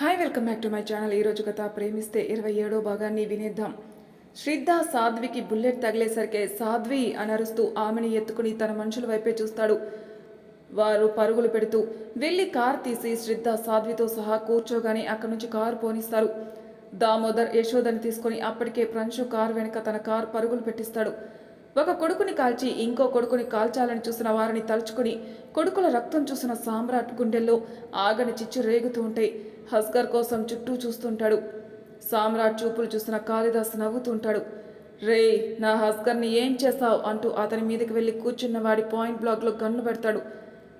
Hi welcome back to my channel ఈరోజు కథ ప్రేమిస్తే ఇరవై ఏడో భాగాన్ని వినేద్దాం. శ్రద్ధ సాధ్వికి బుల్లెట్ తగిలేసరికే సాధ్వి అనరుస్తూ ఆమెని ఎత్తుకుని తన మనుషుల వైపే చూస్తాడు. వారు పరుగులు పెడుతూ వెళ్ళి కార్ తీసి శ్రద్ధ సాధ్వితో సహా కూర్చోగానే అక్కడి నుంచి కారు పోనిస్తారు దామోదర్ యశోదని తీసుకొని అప్పటికే ప్రంశు కారు వెనుక తన కారు పరుగులు పెట్టిస్తాడు. ఒక కొడుకుని కాల్చి ఇంకో కొడుకుని కాల్చాలని చూసిన వారిని తలుచుకుని కొడుకుల రక్తం చూసిన సామ్రాట్ గుండెల్లో ఆగని చిచ్చు రేగుతూ ఉంటాయి హస్గర్ కోసం చుట్టూ చూస్తుంటాడు. సామ్రాట్ చూపులు చూసిన కాళిదాస్ నవ్వుతుంటాడు రే నా హస్కర్ని ఏం చేస్తావు అంటూ అతని మీదకి వెళ్ళి కూర్చున్న వాడి పాయింట్ బ్లాక్లో గన్ను పెడతాడు.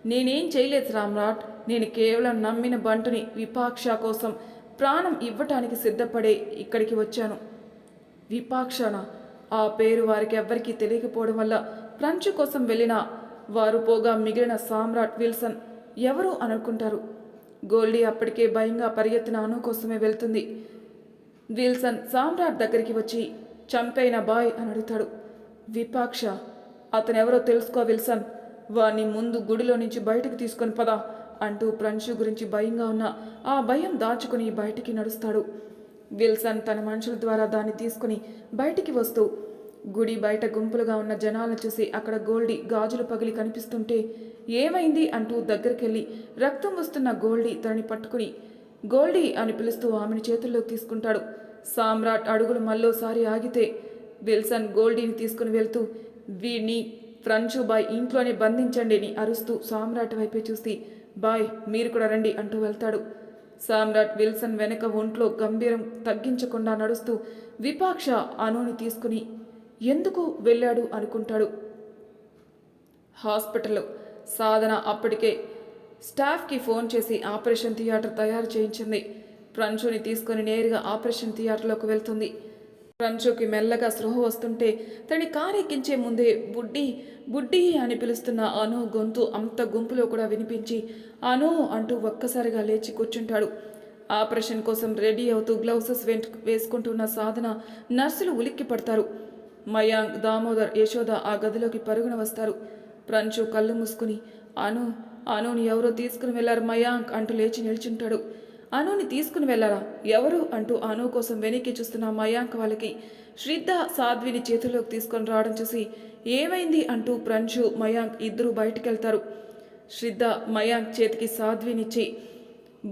నేనేం చేయలేదు సామ్రాట్. నేను కేవలం నమ్మిన బంటుని విపాక్ష కోసం ప్రాణం ఇవ్వటానికి సిద్ధపడే ఇక్కడికి వచ్చాను. విపాక్షనా? ఆ పేరు వారికి ఎవ్వరికీ తెలియకపోవడం వల్ల ఫ్రంచ్ కోసం వెళ్ళిన వారు పోగా మిగిలిన సామ్రాట్ విల్సన్ ఎవరు అనుకుంటారు? గోల్డీ అప్పటికే భయంగా పరిగెత్తిన అను కోసమే వెళ్తుంది. విల్సన్ సామ్రాట్ దగ్గరికి వచ్చి చంపైన బాయ్ అని అడుగుతాడు. విపాక్ష అతనెవరో తెలుసుకో విల్సన్. వాణ్ణి ముందు గుడిలో నుంచి బయటకు తీసుకొని పదా అంటూ ప్రంశు గురించి భయంగా ఉన్న ఆ భయం దాచుకుని బయటికి నడుస్తాడు. విల్సన్ తన మనుషుల ద్వారా దాన్ని తీసుకుని బయటికి వస్తూ గుడి బయట గుంపులుగా ఉన్న జనాలను చూసి అక్కడ గోల్డీ గాజులు పగిలి కనిపిస్తుంటే ఏమైంది అంటూ దగ్గరికెళ్ళి రక్తం వస్తున్న గోల్డీ తనని పట్టుకుని గోల్డీ అని పిలుస్తూ ఆమెను చేతుల్లోకి తీసుకుంటాడు. సామ్రాట్ అడుగులు మళ్ళోసారి ఆగితే విల్సన్ గోల్డీని తీసుకుని వెళ్తూ వీడిని ఫ్రంచు బాయ్ ఇంట్లోనే బంధించండి అని అరుస్తూ సామ్రాట్ వైపే చూసి బాయ్ మీరు కూడా రండి అంటూ వెళ్తాడు. సామ్రాట్ విల్సన్ వెనక ఒంట్లో గంభీరం తగ్గించకుండా నడుస్తూ విపాక్ష అనుని తీసుకుని ఎందుకు వెళ్ళాడు? అనుకుంటాడు. హాస్పిటల్లో సాధన అప్పటికే స్టాఫ్కి ఫోన్ చేసి ఆపరేషన్ థియేటర్ తయారు చేయించింది. ప్రంచుని తీసుకొని నేరుగా ఆపరేషన్ థియేటర్లోకి వెళ్తుంది. రంజోకి మెల్లగా స్పృహ వస్తుంటే తని కారెక్కించే ముందే బుడ్డి బుడ్డి అని పిలుస్తున్న అను గొంతు అంత గుంపులో కూడా వినిపించి అను అంటూ ఒక్కసారిగా లేచి కూర్చుంటాడు. ఆపరేషన్ కోసం రెడీ అవుతూ గ్లౌసెస్ వెంట వేసుకుంటున్న సాధన నర్సులు ఉలిక్కి పడతారు. మయాంక్ దామోదర్ యశోద ఆ గదిలోకి పరుగున వస్తారు. ప్రంచు కళ్ళు మూసుకుని అను అనుని ఎవరో తీసుకుని వెళ్ళారు మయాంక్ అంటూ లేచి నిల్చుంటాడు. అనుని తీసుకుని వెళ్ళారా? ఎవరు? అంటూ అను కోసం వెనక్కి చూస్తున్న మయాంక్ వాళ్ళకి శ్రద్ధ సాధ్విని చేతుల్లోకి తీసుకొని రావడం చూసి ఏమైంది అంటూ ప్రంచు మయాంక్ ఇద్దరు బయటికెళ్తారు. శ్రద్ధ మయాంక్ చేతికి సాధ్వినిచ్చి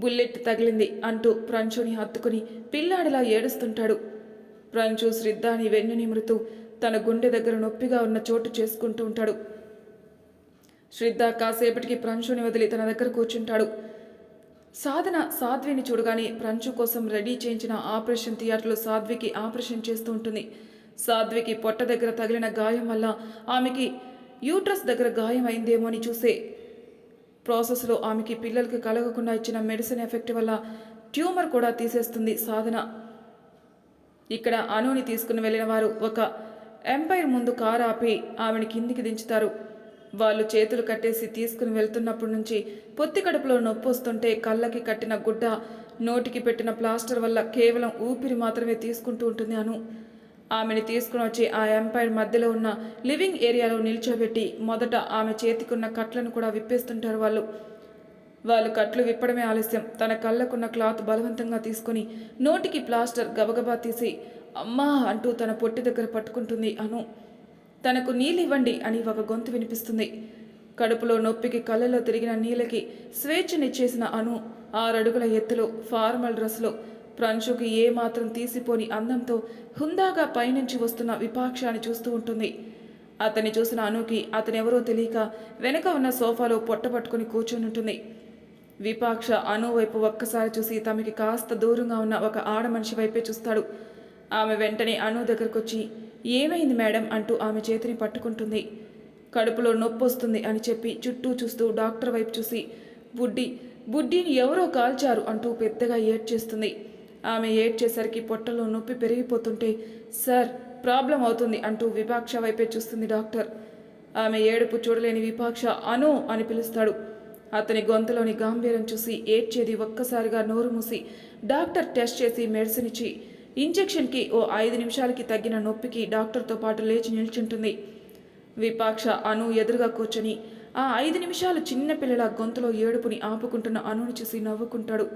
బుల్లెట్ తగిలింది అంటూ ప్రంచుని హత్తుకుని పిల్లాడిలా ఏడుస్తుంటాడు. ప్రంచు శ్రద్ధాని వెన్ను నిమురుతూ తన గుండె దగ్గర నొప్పిగా ఉన్న చోటు చేసుకుంటూ ఉంటాడు. శ్రద్ధ కాసేపటికి ప్రంచుని వదిలి తన దగ్గర కూర్చుంటాడు. సాధన సాధ్విని చూడగానే ప్రంచు కోసం రెడీ చేయించిన ఆపరేషన్ థియేటర్లో సాధ్వికి ఆపరేషన్ చేస్తూ ఉంటుంది. సాధ్వికి పొట్ట దగ్గర తగిలిన గాయం వల్ల ఆమెకి యూట్రస్ దగ్గర గాయం అయిందేమో అని చూసే ప్రాసెస్లో ఆమెకి పిల్లలకి కలగకుండా ఇచ్చిన మెడిసిన్ ఎఫెక్ట్ వల్ల ట్యూమర్ కూడా తీసేస్తుంది సాధన. ఇక్కడ అనుని తీసుకుని వెళ్ళిన వారు ఒక ఎంపైర్ ముందు కారు ఆపి ఆమెను కిందికి దించుతారు. వాళ్ళు చేతులు కట్టేసి తీసుకుని వెళ్తున్నప్పటి నుంచి పొత్తి కడుపులో నొప్పి వస్తుంటే కళ్ళకి కట్టిన గుడ్డ నోటికి పెట్టిన ప్లాస్టర్ వల్ల కేవలం ఊపిరి మాత్రమే తీసుకుంటూ ఉంటుంది అను. ఆమెని తీసుకుని వచ్చి ఆ ఎంపైర్ మధ్యలో ఉన్న లివింగ్ ఏరియాలో నిల్చోబెట్టి మొదట ఆమె చేతికున్న కట్లను కూడా విప్పేస్తుంటారు వాళ్ళు. వాళ్ళు కట్లు విప్పడమే ఆలస్యం. తన కళ్ళకున్న క్లాత్ బలవంతంగా తీసుకుని నోటికి ప్లాస్టర్ గబగబా తీసి అమ్మా అంటూ తన పొట్టి దగ్గర పట్టుకుంటుంది అను. తనకు నీళ్ళు ఇవ్వండి అని ఒక గొంతు వినిపిస్తుంది. కడుపులో నొప్పికి కళ్ళలో తిరిగిన నీళ్ళకి స్వేచ్ఛనిచ్చేసిన అను ఆరడుగుల ఎత్తులో ఫార్మల్ డ్రెస్లో ప్రంశుకి ఏమాత్రం తీసిపోని అందంతో హుందాగా పైనుంచి వస్తున్న విపాక్షాన్ని చూస్తూ ఉంటుంది. అతన్ని చూసిన అనుకి అతనెవరో తెలియక వెనక ఉన్న సోఫాలో పొట్టపట్టుకుని పట్టుకుని ఉంటుంది విపాక్ష అను వైపు ఒక్కసారి చూసి తమకి కాస్త దూరంగా ఉన్న ఒక ఆడ మనిషి వైపే చూస్తాడు. ఆమె వెంటనే అను దగ్గరకొచ్చి ఏమైంది మేడం అంటూ ఆమె చేతిని పట్టుకుంటుంది. కడుపులో నొప్పి వస్తుంది అని చెప్పి చుట్టూ చూస్తూ డాక్టర్ వైపు చూసి బుడ్డి బుడ్డిని ఎవరో కాల్చారు అంటూ పెద్దగా ఏడ్చేస్తుంది. ఆమె ఏడ్చేసరికి పొట్టలో నొప్పి పెరిగిపోతుంటే సార్ ప్రాబ్లం అవుతుంది అంటూ విపాక్ష వైపే చూస్తుంది డాక్టర్. ఆమె ఏడుపు చూడలేని విపాక్ష అను అని పిలుస్తాడు. అతని గొంతులోని గాంభీర్యం చూసి ఏడ్చేది ఒక్కసారిగా నోరు మూసి డాక్టర్ టెస్ట్ చేసి మెడిసిన్ ఇచ్చి ఇంజెక్షన్కి ఓ ఐదు నిమిషాలకి తగ్గిన నొప్పికి డాక్టర్తో పాటు లేచి నిల్చుంటుంది. విపాక్ష అను ఎదురుగా కూర్చొని ఆ ఐదు నిమిషాలు చిన్నపిల్లల గొంతులో ఏడుపుని ఆపుకుంటున్న అనుని చూసి నవ్వుకుంటాడు.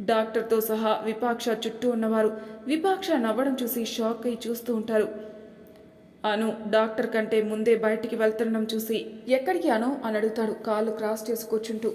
డాక్టర్తో సహా విపాక్ష చుట్టూ ఉన్నవారు విపాక్ష నవ్వడం చూసి షాక్ అయి చూస్తూ ఉంటారు. అను డాక్టర్ కంటే ముందే బయటికి వెళ్తుండడం చూసి ఎక్కడికి అను? అని అడుగుతాడు కాళ్ళు క్రాస్ చేసి కూర్చుంటూ.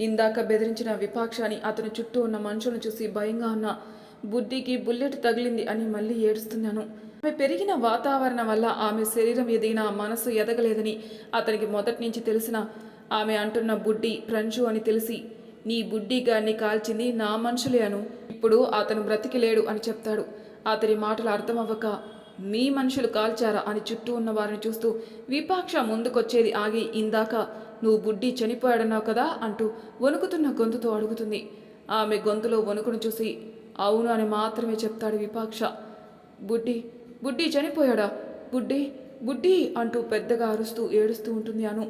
ఇందాక బెదిరించిన విపాక్షని అతని చుట్టూ ఉన్న మనుషులను చూసి భయంగా ఉన్న బుడ్డికి బుల్లెట్ తగిలింది అని మళ్ళీ ఏడుస్తున్నాను. ఆమె పెరిగిన వాతావరణం వల్ల ఆమె శరీరం ఎదిగినా మనసు ఎదగలేదని అతనికి మొదటి నుంచి తెలిసిన ఆమె అంటున్న బుడ్డి ప్రంచు అని తెలిసి నీ బుడ్డి గారిని కాల్చింది నా మనుషులే అను. ఇప్పుడు అతను బ్రతికి లేడు అని చెప్తాడు. అతని మాటలు అర్థమవ్వక మీ మనుషులు కాల్చారా? అని చుట్టూ ఉన్న వారిని చూస్తూ విపాక్ష ముందుకొచ్చేది ఆగి ఇందాక నువ్వు బుడ్డి చనిపోయాడన్నావు కదా అంటూ వణుకుతున్న గొంతుతో అడుగుతుంది. ఆమె గొంతులో వణుకును చూసి అవును అని మాత్రమే చెప్తాడు విపాక్ష. బుడ్డి బుడ్డి చనిపోయాడా? బుడ్డి బుడ్డి అంటూ పెద్దగా అరుస్తూ ఏడుస్తూ ఉంటుంది అను.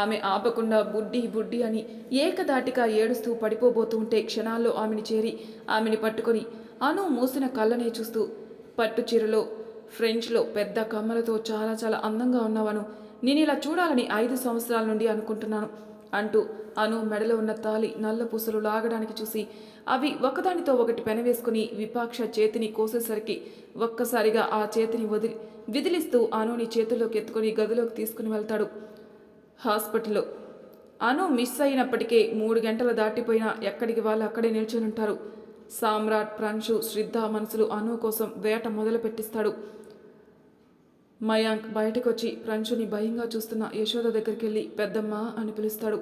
ఆమె ఆపకుండా బుడ్డి బుడ్డి అని ఏకదాటిగా ఏడుస్తూ పడిపోబోతూ ఉంటే క్షణాల్లో ఆమెని చేరి ఆమెని పట్టుకొని అను మూసిన కళ్ళనే చూస్తూ పట్టు చీరలో ఫ్రెంచ్లో పెద్ద కమ్మలతో చాలా చాలా అందంగా ఉన్నావను. నేను ఇలా చూడాలని ఐదు సంవత్సరాల నుండి అనుకుంటున్నాను అంటూ అను మెడలో ఉన్న తాలి నల్ల పూసలు లాగడానికి చూసి అవి ఒకదానితో ఒకటి పెనవేసుకుని విపాక్ష చేతిని కోసేసరికి ఒక్కసారిగా ఆ చేతిని వదిలి విదిలిస్తూ అనుని చేతుల్లోకి ఎత్తుకొని గదిలోకి తీసుకుని వెళ్తాడు. హాస్పిటల్లో. అను మిస్ అయినప్పటికే మూడు గంటలు దాటిపోయినా ఎక్కడికి వాళ్ళు అక్కడే నిల్చొని ఉంటారు సామ్రాట్ ప్రంశు శ్రద్ధ మనసులు అను కోసం వేట మొదలు పెట్టిస్తాడు మయాంక్ బయటకు వచ్చి ప్రంశుని భయంగా చూస్తున్న యశోద దగ్గరికి వెళ్ళి పెద్దమ్మ అని పిలుస్తాడు.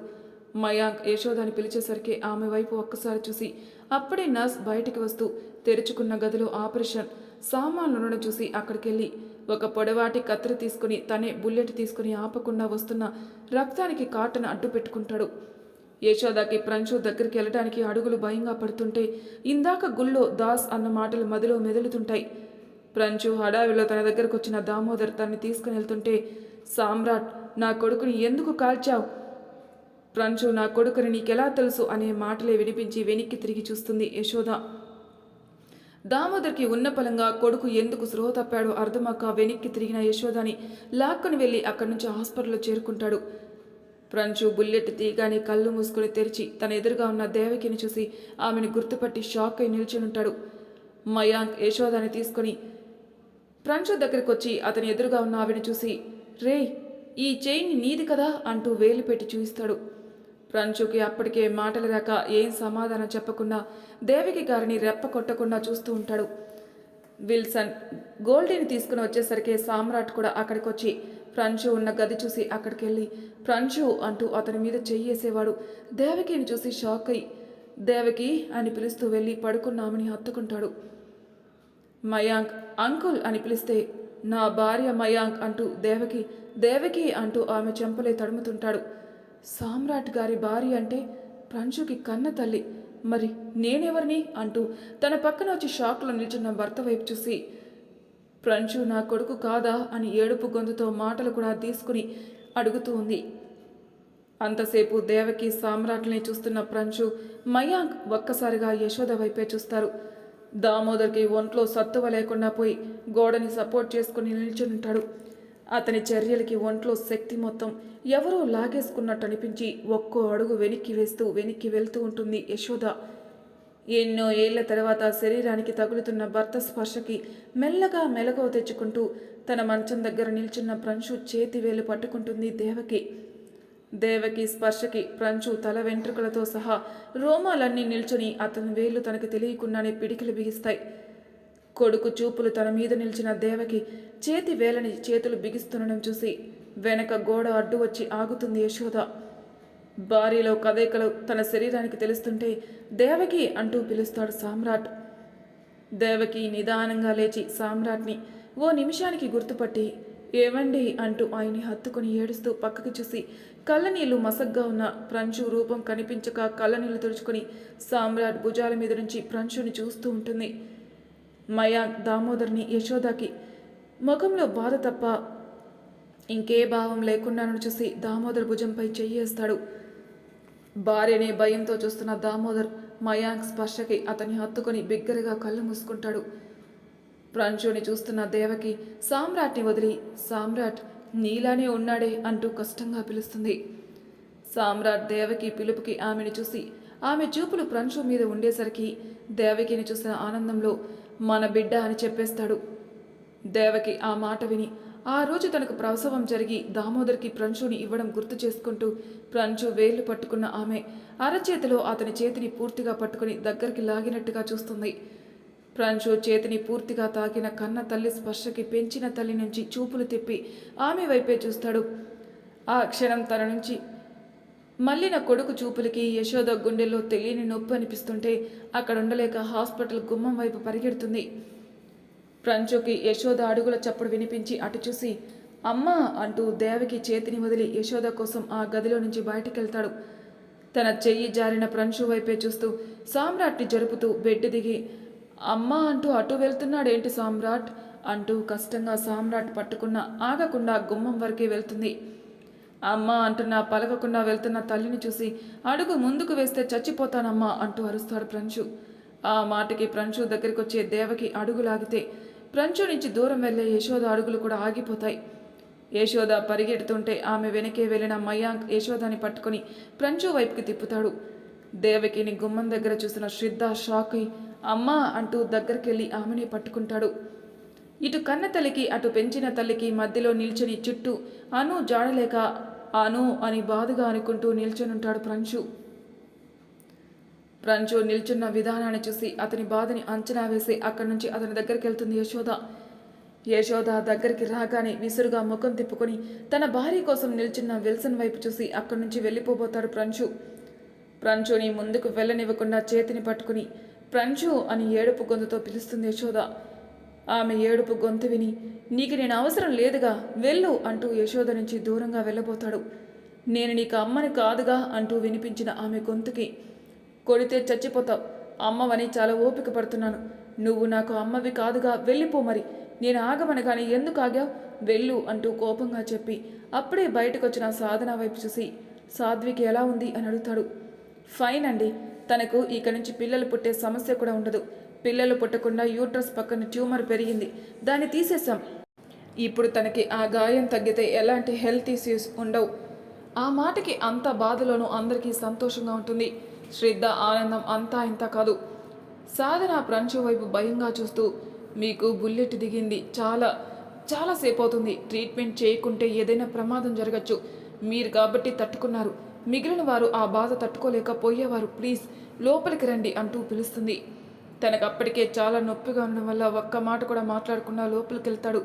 మయాంక్ యశోదాని పిలిచేసరికి ఆమె వైపు ఒక్కసారి చూసి అప్పుడే నర్స్ బయటికి వస్తూ తెరుచుకున్న గదిలో ఆపరేషన్ సామాన్లను చూసి అక్కడికెళ్ళి ఒక పొడవాటి కత్తిరి తీసుకుని తనే బుల్లెట్ తీసుకుని ఆపకుండా వస్తున్న రక్తానికి కాటను అడ్డు పెట్టుకుంటాడు. యశోదాకి ప్రంచు దగ్గరికి వెళ్ళడానికి అడుగులు భయంగా పడుతుంటే ఇందాక గుళ్ళో దాస్ అన్న మాటలు మదిలో మెదులుతుంటాయి. ప్రంచు హడావిలో తన దగ్గరకు వచ్చిన దామోదర్ తనని తీసుకుని వెళ్తుంటే సామ్రాట్ నా కొడుకుని ఎందుకు కాల్చావు? ప్రంచు నా కొడుకుని నీకెలా తెలుసు అనే మాటలే వినిపించి వెనక్కి తిరిగి చూస్తుంది యశోద. దామోదర్కి ఉన్న పలంగా కొడుకు ఎందుకు స్రోహ తప్పాడో అర్థమాక వెనక్కి తిరిగిన యశోదని లాక్కుని వెళ్ళి అక్కడి నుంచి హాస్పిటల్లో చేరుకుంటాడు. ప్రంచు బుల్లెట్ తీగానే కళ్ళు మూసుకుని తెరిచి తన ఎదురుగా ఉన్న దేవకిని చూసి ఆమెను గుర్తుపట్టి షాక్ అయి నిల్చునుంటాడు. మయాంక్ యశోదని తీసుకొని ప్రంచు దగ్గరికి వచ్చి అతని ఎదురుగా ఉన్న ఆవిడ చూసి రే ఈ చైన్ నీది కదా అంటూ వేలు పెట్టి చూపిస్తాడు ప్రంచుకి అప్పటికే మాటలు రాక ఏం సమాధానం చెప్పకుండా దేవికి గారిని రెప్ప కొట్టకుండా చూస్తూ ఉంటాడు. విల్సన్ గోల్డీని తీసుకుని వచ్చేసరికి సామ్రాట్ కూడా అక్కడికి వచ్చి ప్రంచు ఉన్న గది చూసి అక్కడికి వెళ్ళి ప్రంచు అంటూ అతని మీద చెయ్యేసేవాడు. దేవకిని చూసి షాక్ అయి దేవకి అని పిలుస్తూ వెళ్ళి పడుకున్నామని హత్తుకుంటాడు. మయాంక్ అంకుల్ అని పిలిస్తే నా భార్య మయాంక్ అంటూ దేవకి దేవకి అంటూ ఆమె చెంపలే తడుముతుంటాడు. సామ్రాట్ గారి భార్య అంటే ప్రంచుకి కన్న తల్లి. మరి నేనెవరిని? అంటూ తన పక్కన వచ్చి షాక్లో నిల్చున్న భర్త వైపు చూసి ప్రంచు నా కొడుకు కాదా? అని ఏడుపు గొంతుతో మాటలు కూడా తీసుకుని అడుగుతూ ఉంది. అంతసేపు దేవకి సామ్రాట్ని చూస్తున్న ప్రంచు మయాంక్ ఒక్కసారిగా యశోద వైపే చూస్తారు. దామోదర్కి ఒంట్లో సత్తువ లేకుండా పోయి గోడని సపోర్ట్ చేసుకుని నిల్చుంటాడు. అతని చర్యలకి ఒంట్లో శక్తి మొత్తం ఎవరో లాగేసుకున్నట్టు అనిపించి ఒక్కో అడుగు వెనక్కి వేస్తూ వెనక్కి వెళ్తూ ఉంటుంది యశోద. ఎన్నో ఏళ్ళ తర్వాత శరీరానికి తగులుతున్న భర్త స్పర్శకి మెల్లగా మెలకువ తెచ్చుకుంటూ తన మంచం దగ్గర నిల్చున్న ప్రంశు చేతి వేలు పట్టుకుంటుంది దేవకి. దేవకి స్పర్శకి ప్రంచు తల వెంట్రుకలతో సహా రోమాలన్నీ నిల్చుని అతని వేళ్ళు తనకు తెలియకుండానే పిడికిలు బిగిస్తాయి. కొడుకు చూపులు తన మీద నిలిచిన దేవకి చేతి వేలని చేతులు బిగిస్తుండడం చూసి వెనక గోడ అడ్డు వచ్చి ఆగుతుంది యశోద. భార్యలో కదయికలు తన శరీరానికి తెలుస్తుంటే దేవకి అంటూ పిలుస్తాడు సామ్రాట్. దేవకి నిదానంగా లేచి సామ్రాట్ని ఓ నిమిషానికి గుర్తుపట్టి ఏవండి? అంటూ ఆయన్ని హత్తుకుని ఏడుస్తూ పక్కకి చూసి కళ్ళనీళ్ళు మసగ్గా ఉన్న ప్రంచు రూపం కనిపించక కళ్ళనీళ్ళు తుడుచుకొని సామ్రాట్ భుజాల మీద నుంచి ప్రంచుని చూస్తూ ఉంటుంది. మయాంక్ దామోదర్ని యశోదాకి ముఖంలో బాధ తప్ప ఇంకే భావం లేకుండాను చూసి దామోదర్ భుజంపై చెయ్యేస్తాడు భార్యనే భయంతో చూస్తున్న దామోదర్ మయాంక్ స్పర్శకి అతన్ని హత్తుకొని బిగ్గరగా కళ్ళు మూసుకుంటాడు. ప్రంచుని చూస్తున్న దేవకి సామ్రాట్ని వదిలి సామ్రాట్ నీలానే ఉన్నాడే అంటూ కష్టంగా పిలుస్తుంది. సామ్రాట్ దేవకి పిలుపుకి ఆమెను చూసి ఆమె చూపులు ప్రంశు మీద ఉండేసరికి దేవకిని చూసిన ఆనందంలో మన బిడ్డ అని చెప్పేస్తాడు. దేవకి ఆ మాట విని ఆ రోజు తనకు ప్రసవం జరిగి దామోదర్కి ప్రంచుని ఇవ్వడం గుర్తు చేసుకుంటూ ప్రంచు వేళ్ళు పట్టుకున్న ఆమె అరచేతిలో అతని చేతిని పూర్తిగా పట్టుకుని దగ్గరికి లాగినట్టుగా చూస్తుంది. ప్రంచు చేతిని పూర్తిగా తాకిన కన్న తల్లి స్పర్శకి పెంచిన తల్లి నుంచి చూపులు తిప్పి ఆమె వైపే చూస్తాడు. ఆ క్షణం తన నుంచి మళ్ళీ నా కొడుకు చూపులకి యశోద గుండెల్లో తెలియని నొప్పి అనిపిస్తుంటే అక్కడ ఉండలేక హాస్పిటల్ గుమ్మం వైపు పరిగెడుతుంది. ప్రంచుకి యశోద అడుగుల చప్పుడు వినిపించి అటు చూసి అమ్మా అంటూ దేవకి చేతిని వదిలి యశోద కోసం ఆ గదిలో నుంచి బయటికెళ్తాడు. తన చెయ్యి జారిన ప్రంశు వైపే చూస్తూ సామ్రాట్ని జరుపుతూ బెడ్ దిగి అమ్మ అంటూ అటు వెళ్తున్నాడేంటి సామ్రాట్? అంటూ కష్టంగా సామ్రాట్ పట్టుకున్న ఆగకుండా గుమ్మం వరకే వెళ్తుంది. అమ్మ అంటున్నా పలకకుండా వెళ్తున్న తల్లిని చూసి అడుగు ముందుకు వేస్తే చచ్చిపోతానమ్మా అంటూ అరుస్తాడు ప్రంచు. ఆ మాటకి ప్రంచు దగ్గరికి వచ్చే దేవకి అడుగు లాగితే నుంచి దూరం వెళ్ళే యశోద అడుగులు కూడా ఆగిపోతాయి. యశోద పరిగెడుతుంటే ఆమె వెనకే వెళ్ళిన మయాంక్ యశోదని పట్టుకొని ప్రంచు వైపుకి తిప్పుతాడు. దేవకిని గుమ్మం దగ్గర చూసిన శ్రద్ధ షాక్ అయి అమ్మా అంటూ దగ్గరికెళ్ళి ఆమెనే పట్టుకుంటాడు. ఇటు కన్న తల్లికి అటు పెంచిన తల్లికి మధ్యలో నిల్చొని చుట్టూ అను జాడలేక అను అని బాధగా అనుకుంటూ నిల్చొనుంటాడు ప్రంచు ప్రంచు నిల్చున్న విధానాన్ని చూసి అతని బాధని అంచనా వేసి అక్కడి నుంచి అతని దగ్గరికి వెళ్తుంది యశోద. యశోద దగ్గరికి రాగానే విసురుగా ముఖం తిప్పుకొని తన భార్య కోసం నిల్చున్న విల్సన్ వైపు చూసి అక్కడి నుంచి వెళ్ళిపోబోతాడు ప్రంచు ప్రంచుని ముందుకు వెళ్ళనివ్వకుండా చేతిని పట్టుకుని ప్రంచు అని ఏడుపు గొంతుతో పిలుస్తుంది యశోద. ఆమె ఏడుపు గొంతు విని నీకు నేను అవసరం లేదుగా వెళ్ళు అంటూ యశోద నుంచి దూరంగా వెళ్ళబోతాడు. నేను నీకు అమ్మని కాదుగా అంటూ వినిపించిన ఆమె గొంతుకి. కొడితే చచ్చిపోతావు. అమ్మవని చాలా ఓపిక పడుతున్నాను. నువ్వు నాకు అమ్మవి కాదుగా వెళ్ళిపో మరి. నేను ఆగమనగానే ఎందుకు ఆగావు? వెళ్ళు అంటూ కోపంగా చెప్పి అప్పుడే బయటకొచ్చిన సాధన వైపు చూసి సాధ్వికి ఎలా ఉంది? అని అడుగుతాడు. ఫైన్ అండి. తనకు ఇక నుంచి పిల్లలు పుట్టే సమస్య కూడా ఉండదు. పిల్లలు పుట్టకుండా యూట్రస్ పక్కన ట్యూమర్ పెరిగింది. దాన్ని తీసేశాం. ఇప్పుడు తనకి ఆ గాయం తగ్గితే ఎలాంటి హెల్త్ ఇష్యూస్ ఉండవు. ఆ మాటకి అంత బాధలోనూ అందరికీ సంతోషంగా ఉంటుంది. శ్రద్ధ ఆనందం అంతా ఇంత కాదు. సాధన ప్రంచు వైపు భయంగా చూస్తూ మీకు బుల్లెట్ దిగింది. చాలా చాలాసేపు అవుతుంది ట్రీట్మెంట్ చేయకుంటే ఏదైనా ప్రమాదం జరగచ్చు. మీరు కాబట్టి తట్టుకున్నారు. మిగిలిన వారు ఆ బాధ తట్టుకోలేకపోయేవారు. ప్లీజ్ లోపలికి రండి అంటూ పిలుస్తుంది. తనకు అప్పటికే చాలా నొప్పిగా ఉండడం వల్ల ఒక్క మాట కూడా మాట్లాడకుండా లోపలికి వెళ్తాడు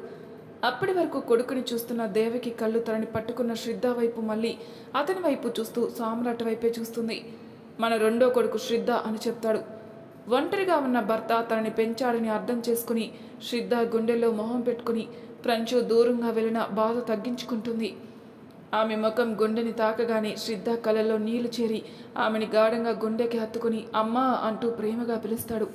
అప్పటి వరకు కొడుకుని చూస్తున్న దేవకి కళ్ళు తనని పట్టుకున్న శ్రద్ధ వైపు మళ్ళీ అతని వైపు చూస్తూ సామ్రాట్ వైపే చూస్తుంది. మన రెండో కొడుకు శ్రద్ధ అని చెప్తాడు. ఒంటరిగా ఉన్న భర్త తనని పెంచాడని అర్థం చేసుకుని శ్రద్ధ గుండెల్లో మొహం పెట్టుకుని ప్రంచు దూరంగా వెళ్ళిన బాధ తగ్గించుకుంటుంది. ఆమె ముఖం గుండెని తాకగానే శ్రద్ధ కళ్ళలో నీళ్ళు చేరి ఆమెని గాఢంగా గుండెకి హత్తుకుని అమ్మా అంటూ ప్రేమగా పిలుస్తాడు.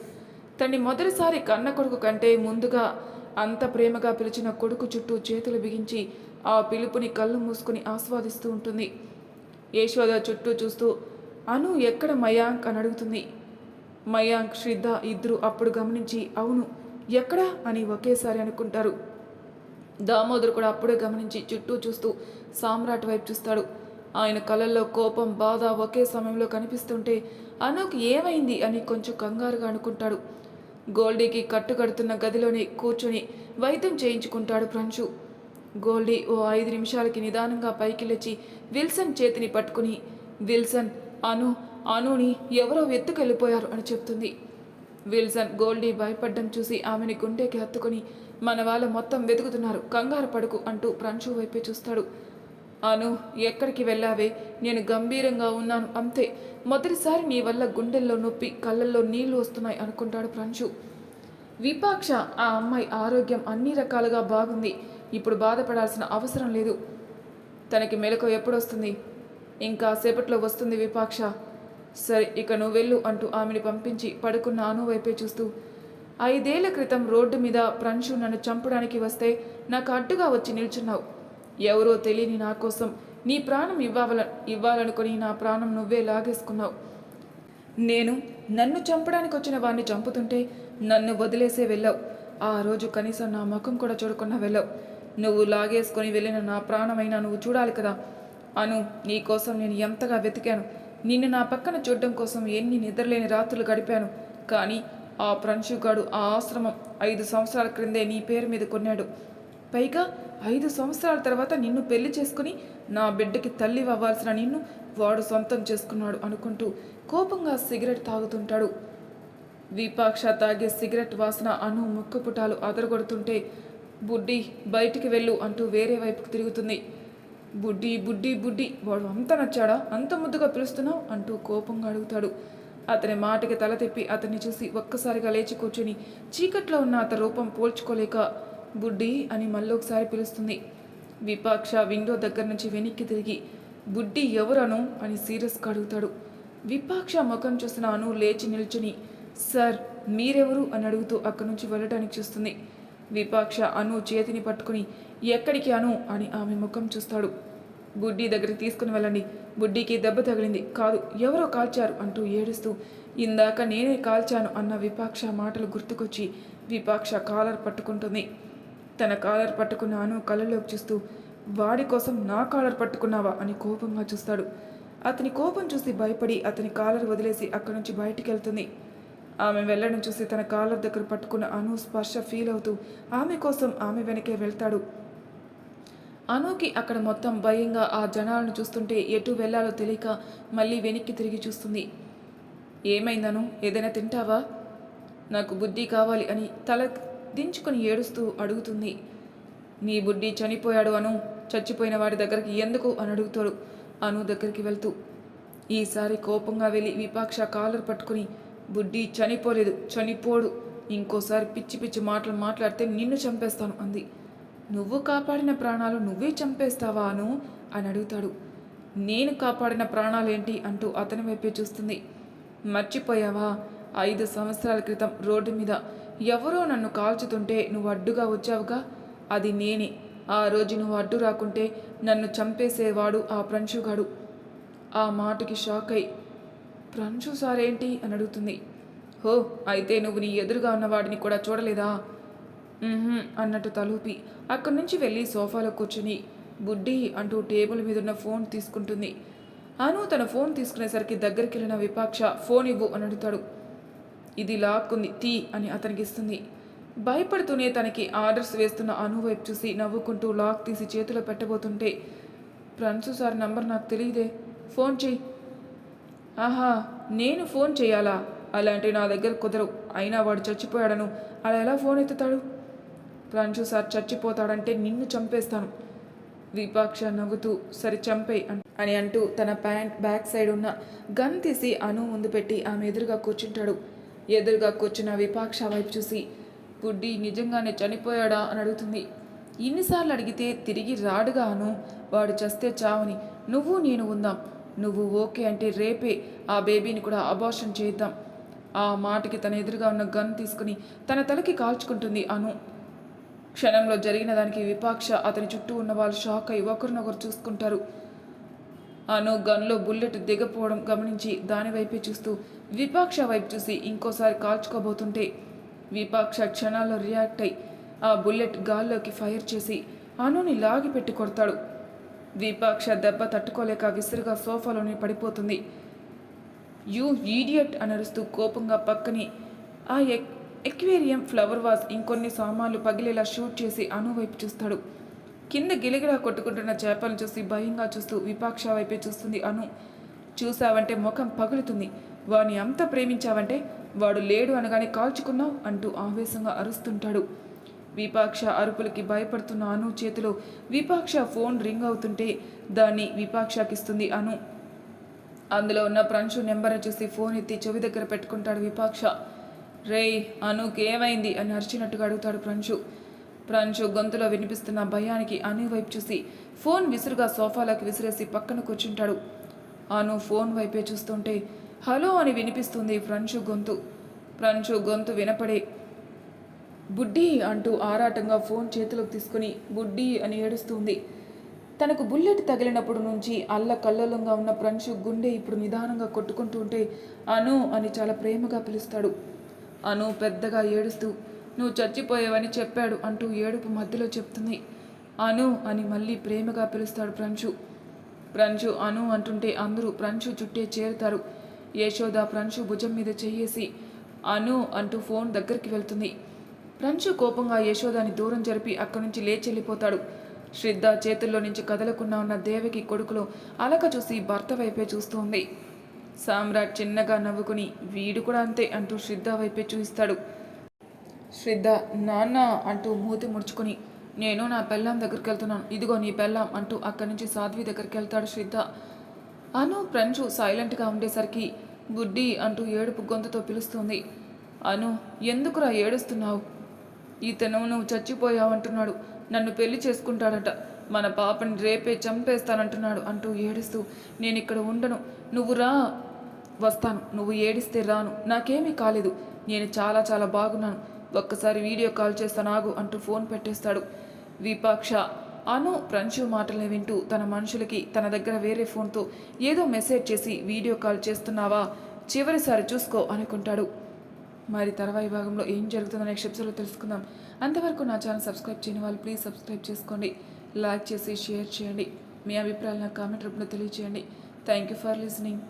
తన్ని మొదటిసారి కన్న కొడుకు కంటే ముందుగా అంత ప్రేమగా పిలిచిన కొడుకు చుట్టూ చేతులు బిగించి ఆ పిలుపుని కళ్ళు మూసుకుని ఆస్వాదిస్తూ ఉంటుంది. యశోద చుట్టూ చూస్తూ అను ఎక్కడ మయాంక్? అని అడుగుతుంది. మయాంక్ శ్రద్ధ ఇద్దరు అప్పుడు గమనించి అవును ఎక్కడా? అని ఒకేసారి అనుకుంటారు. దామోదర్ కూడా అప్పుడే గమనించి చుట్టూ చూస్తూ సామ్రాట్ వైపు చూస్తాడు. ఆయన కళ్ళల్లో కోపం బాధ ఒకే సమయంలో కనిపిస్తుంటే అనుకు ఏమైంది? అని కొంచెం కంగారుగా అనుకుంటాడు. గోల్డీకి కట్టుకడుతున్న గదిలోనే కూర్చుని వైద్యం చేయించుకుంటాడు ప్రంశు గోల్డీ ఓ ఐదు నిమిషాలకి నిదానంగా పైకి లేచి విల్సన్ చేతిని పట్టుకుని విల్సన్ అను అనుని ఎవరో ఎత్తుకెళ్ళిపోయారు అని చెప్తుంది. విల్సన్ గోల్డీ భయపడ్డం చూసి ఆమెని గుండెకి హత్తుకొని మన వాళ్ళ మొత్తం వెతుకుతున్నారు కంగారు పడుకు అంటూ ప్రంశు వైపే చూస్తాడు. అను ఎక్కడికి వెళ్ళావే? నేను గంభీరంగా ఉన్నాను అంతే. మొదటిసారి నీ వల్ల గుండెల్లో నొప్పి కళ్ళల్లో నీళ్ళు వస్తున్నాయి అనుకుంటాడు ప్రంశు విపాక్ష ఆ అమ్మాయి ఆరోగ్యం అన్ని రకాలుగా బాగుంది. ఇప్పుడు బాధపడాల్సిన అవసరం లేదు. తనకి మెలకు ఎప్పుడొస్తుంది? ఇంకా సేపట్లో వస్తుంది విపాక్ష. సరే ఇక నువ్వు వెళ్ళు అంటూ ఆమెని పంపించి పడుకున్న అను వైపే చూస్తూ ఐదేళ్ళ క్రితం రోడ్డు మీద ప్రంశు నన్ను చంపడానికి వస్తే నాకు అడ్డుగా వచ్చి నిల్చున్నావు. ఎవరో తెలియని నా కోసం నీ ప్రాణం ఇవ్వాల ఇవ్వాలనుకుని నా ప్రాణం నువ్వే లాగేసుకున్నావు. నేను నన్ను చంపడానికి వచ్చిన వాడిని చంపుతుంటే నన్ను వదిలేసే వెళ్ళావు. ఆ రోజు కనీసం నా ముఖం కూడా చూడకుండా వెళ్ళావు. నువ్వు లాగేసుకొని వెళ్ళిన నా ప్రాణమైనా నువ్వు చూడాలి కదా. అను నీ కోసం నేను ఎంతగా వెతికాను. నిన్ను నా పక్కన చూడడం కోసం ఎన్ని నిద్రలేని రాత్రులు గడిపాను. కానీ ఆ ప్రంశుగాడు ఆ ఆశ్రమం ఐదు సంవత్సరాల క్రిందే నీ పేరు మీద కొన్నాడు. పైగా ఐదు సంవత్సరాల తర్వాత నిన్ను పెళ్ళి చేసుకుని నా బిడ్డకి తల్లి అవ్వాల్సిన నిన్ను వాడు సొంతం చేసుకున్నాడు అనుకుంటూ కోపంగా సిగరెట్ తాగుతుంటాడు. విపాక్ష తాగే సిగరెట్ వాసన అను ముక్కుపుటాలు అదరగొడుతుంటే బుడ్డి బయటికి వెళ్ళు అంటూ వేరే వైపుకు తిరుగుతుంది. బుడ్డి బుడ్డి బుడ్డి వాడు అంత నచ్చాడా? అంత ముద్దుగా పిలుస్తున్నావు? అంటూ కోపంగా అడుగుతాడు. అతని మాటకి తల తెప్పి అతన్ని చూసి ఒక్కసారిగా లేచి కూర్చుని చీకట్లో ఉన్న అతని రూపం పోల్చుకోలేక బుడ్డి అని మళ్ళొకసారి పిలుస్తుంది. విపాక్ష విండో దగ్గర నుంచి వెనక్కి తిరిగి బుడ్డి ఎవరను? అని సీరియస్గా అడుగుతాడు. విపాక్ష ముఖం చూసిన అను లేచి నిల్చుని సార్ మీరెవరు? అని అడుగుతూ అక్కడి నుంచి వెళ్ళటానికి చూస్తుంది. విపాక్ష అను చేతిని పట్టుకుని ఎక్కడికి అను? అని ఆమె ముఖం చూస్తాడు. బుడ్డి దగ్గరికి తీసుకుని వెళ్ళండి. బుడ్డికి దెబ్బ తగిలింది. కాదు ఎవరో కాల్చారు? అంటూ ఏడుస్తూ ఇందాక నేనే కాల్చాను అన్న విపాక్ష మాటలు గుర్తుకొచ్చి విపాక్ష కాలర్ పట్టుకుంటుంది. తన కాలర్ పట్టుకున్న అను కళ్ళలోకి చూస్తూ వాడి కోసం నా కాలర్ పట్టుకున్నావా? అని కోపంగా చూస్తాడు. అతని కోపం చూసి భయపడి అతని కాలర్ వదిలేసి అక్కడి నుంచి బయటికి వెళ్తుంది. ఆమె వెళ్ళడం చూసి తన కాలర్ దగ్గర పట్టుకున్న అను స్పర్శ ఫీల్ అవుతూ ఆమె కోసం ఆమె వెనకే వెళ్తాడు. అనుకి అక్కడ మొత్తం భయంగా ఆ జనాలను చూస్తుంటే ఎటు వెళ్ళాలో తెలియక మళ్ళీ వెనక్కి తిరిగి చూస్తుంది. ఏమైందను? ఏదైనా తింటావా? నాకు బుద్ధి కావాలి అని తల దించుకొని ఏడుస్తూ అడుగుతుంది. నీ బుడ్డి చనిపోయాడు అను చచ్చిపోయిన వాడి దగ్గరికి ఎందుకు అని అడుగుతాడు. అను దగ్గరికి వెళ్తూ ఈసారి కోపంగా వెళ్ళి విపాక్ష కాలర్ పట్టుకుని బుడ్డి చనిపోలేదు చనిపోడు ఇంకోసారి పిచ్చి పిచ్చి మాటలు మాట్లాడితే నిన్ను చంపేస్తాను అంది. నువ్వు కాపాడిన ప్రాణాలు నువ్వే చంపేస్తావా అను అని అడుగుతాడు. నేను కాపాడిన ప్రాణాలేంటి అంటూ అతని వైపే చూస్తుంది. మర్చిపోయావా? ఐదు సంవత్సరాల క్రితం రోడ్డు మీద ఎవరో నన్ను కాల్చుతుంటే నువ్వు అడ్డుగా వచ్చావుగా? అది నేనే. ఆ రోజు నువ్వు అడ్డు రాకుంటే నన్ను చంపేసేవాడు ఆ ప్రంశుగాడు ఆ మాటకి షాక్ అయి ప్రంశు సారేంటి? అని అడుగుతుంది. హో అయితే నువ్వు నీ ఎదురుగా ఉన్నవాడిని కూడా చూడలేదా? అన్నట్టు తలూపి అక్కడి నుంచి వెళ్ళి సోఫాలో కూర్చుని బుడ్డి అంటూ టేబుల్ మీద ఉన్న ఫోన్ తీసుకుంటుంది. అను తన ఫోన్ తీసుకునేసరికి దగ్గరికి వెళ్ళిన విపాక్ష ఫోన్ ఇవ్వు అని అడుగుతాడు. ఇది లాక్కుంది. తీ అని అతనికి ఇస్తుంది భయపడుతూనే తనకి ఆర్డర్స్ వేస్తున్న అను వైపు చూసి నవ్వుకుంటూ లాక్ తీసి చేతిలో పెట్టబోతుంటే ప్రణసు సార్ నంబర్ నాకు తెలియదే. ఫోన్ చెయ్యి ఆహా నేను ఫోన్ చేయాలా? అలాంటి నా దగ్గర కుదరవు. అయినా వాడు చచ్చిపోయాడను. అలా ఎలా ఫోన్ ఎత్తుతాడు? ప్రంశు సార్ చచ్చిపోతాడంటే నిన్ను చంపేస్తాను. విపాక్ష నవ్వుతూ సరి చంపే అని అంటూ తన ప్యాంట్ బ్యాక్ సైడ్ ఉన్న గన్ తీసి అను ముందు పెట్టి ఆమె ఎదురుగా కూర్చుంటాడు. ఎదురుగా కూర్చున్న విపాక్ష వైపు చూసి బుడ్డి నిజంగానే చనిపోయాడా? అని అడుగుతుంది. ఇన్నిసార్లు అడిగితే తిరిగి రాడుగా అను వాడు చస్తే చావని. నువ్వు నేను ఉందాం. నువ్వు ఓకే అంటే రేపే ఆ బేబీని కూడా అబార్షన్ చేద్దాం. ఆ మాటకి తన ఎదురుగా ఉన్న గన్ తీసుకుని తన తలకి కాల్చుకుంటుంది అను. క్షణంలో జరిగిన దానికి విపాక్ష అతని చుట్టూ ఉన్న వాళ్ళు షాక్ అయి ఒకరినొకరు చూసుకుంటారు. అను గన్లో బుల్లెట్ దిగపోవడం గమనించి దానివైపే చూస్తూ విపాక్ష వైపు చూసి ఇంకోసారి కాల్చుకోబోతుంటే విపాక్ష క్షణాల్లో రియాక్ట్ అయి ఆ బుల్లెట్ గాల్లోకి ఫైర్ చేసి అనుని లాగి పెట్టి కొడతాడు. విపాక్ష దెబ్బ తట్టుకోలేక విసురుగా సోఫాలోనే పడిపోతుంది. యూ ఈడియట్ అనరుస్తూ కోపంగా పక్కని ఆ ఎక్ ఎక్వేరియం ఫ్లవర్ వాజ్ ఇంకొన్ని సామాన్లు పగిలేలా షూట్ చేసి అను వైపు చూస్తాడు. కింద గిలిగిలా కొట్టుకుంటున్న చేపలను చూసి భయంగా చూస్తూ విపాక్ష వైపే చూస్తుంది అను. చూసావంటే ముఖం పగులుతుంది. వాని అంత ప్రేమించావంటే వాడు లేడు అనగానే కాల్చుకున్నావు అంటూ ఆవేశంగా అరుస్తుంటాడు. విపాక్ష అరుపులకి భయపడుతున్న అను చేతిలో విపాక్ష ఫోన్ రింగ్ అవుతుంటే దాన్ని విపాక్షకిస్తుంది అను. అందులో ఉన్న ప్రంశు నెంబర్ చూసి ఫోన్ ఎత్తి చెవి దగ్గర పెట్టుకుంటాడు విపాక్ష. రేయ్ అనుకేమైంది అని అరిచినట్టుగా అడుగుతాడు ప్రంశు. ప్రంశు గొంతులో వినిపిస్తున్న భయానికి అను వైపు చూసి ఫోన్ విసురుగా సోఫాలోకి విసిరేసి పక్కన కూర్చుంటాడు. అను ఫోన్ వైపే చూస్తుంటే హలో అని వినిపిస్తుంది ఫ్రంచు గొంతు. ఫ్రంచు గొంతు వినపడే బుడ్డి అంటూ ఆరాటంగా ఫోన్ చేతిలోకి తీసుకుని బుడ్డి అని ఏడుస్తుంది. తనకు బుల్లెట్ తగిలినప్పుడు నుంచి అల్ల కల్లోలంగా ఉన్న ప్రంశు గుండె ఇప్పుడు నిదానంగా కొట్టుకుంటూ ఉంటే అను అని చాలా ప్రేమగా పిలుస్తాడు. అను పెద్దగా ఏడుస్తూ నువ్వు చచ్చిపోయావని చెప్పాడు అంటూ ఏడుపు మధ్యలో చెప్తుంది. అను అని మళ్ళీ ప్రేమగా పిలుస్తాడు ప్రంశు ప్రంచు అను అంటుంటే అందరూ ప్రంచు చుట్టే చేరుతారు. యశోద ప్రంచు భుజం మీద చేయేసి అను అంటూ ఫోన్ దగ్గరికి వెళ్తుంది. ప్రంచు కోపంగా యశోదాని దూరం జరిపి అక్కడి నుంచి లేచి వెళ్ళిపోతాడు. శ్రద్ధ చేతుల్లో నుంచి కదలకుండా ఉన్న దేవకి కొడుకులో అలక చూసి భర్త వైపే చూస్తోంది. సామ్రాట్ చిన్నగా నవ్వుకుని వీడు కూడా అంతే అంటూ శ్రద్ధ వైపే చూస్తాడు శ్రద్ధ నాన్న అంటూ మూతి ముడుచుకుని నేను నా పెళ్ళాం దగ్గరికి వెళ్తున్నాను. ఇదిగో నీ పెళ్ళాం అంటూ అక్కడి నుంచి సాధ్వి దగ్గరికి వెళ్తాడు శ్రద్ధ. అను ప్రంచు సైలెంట్గా ఉండేసరికి బుడ్డి అంటూ ఏడుపు గొంతుతో పిలుస్తుంది. అను ఎందుకురా ఏడుస్తున్నావు? ఇతను నువ్వు చచ్చిపోయావంటున్నాడు. నన్ను పెళ్ళి చేసుకుంటాడట. మన పాపని రేపే చంపేస్తానంటున్నాడు అంటూ ఏడుస్తూ నేను ఇక్కడ ఉండను. నువ్వు రా. వస్తాను. నువ్వు ఏడిస్తే రాను. నాకేమీ కాలేదు. నేను చాలా చాలా బాగున్నాను. ఒక్కసారి వీడియో కాల్ చేస్తాను ఆగు అంటూ ఫోన్ పెట్టేస్తాడు. విపాక్ష అను ప్రంశు మాటల్ని వింటూ తన మనుషులకి తన దగ్గర వేరే ఫోన్తో ఏదో మెసేజ్ చేసి వీడియో కాల్ చేస్తున్నావా? చివరిసారి చూసుకో అనుకుంటాడు. మరి తర్వాయి భాగంలో ఏం జరుగుతుందో నెక్స్ట్ ఎపిసోడ్లో తెలుసుకుందాం. అంతవరకు నా ఛానల్ సబ్స్క్రైబ్ చేయని వాళ్ళు ప్లీజ్ సబ్స్క్రైబ్ చేసుకోండి. లైక్ చేసి షేర్ చేయండి. మీ అభిప్రాయాలు నాకు కామెంట్ రూపంలో తెలియజేయండి థ్యాంక్ యూ ఫర్ లిసనింగ్.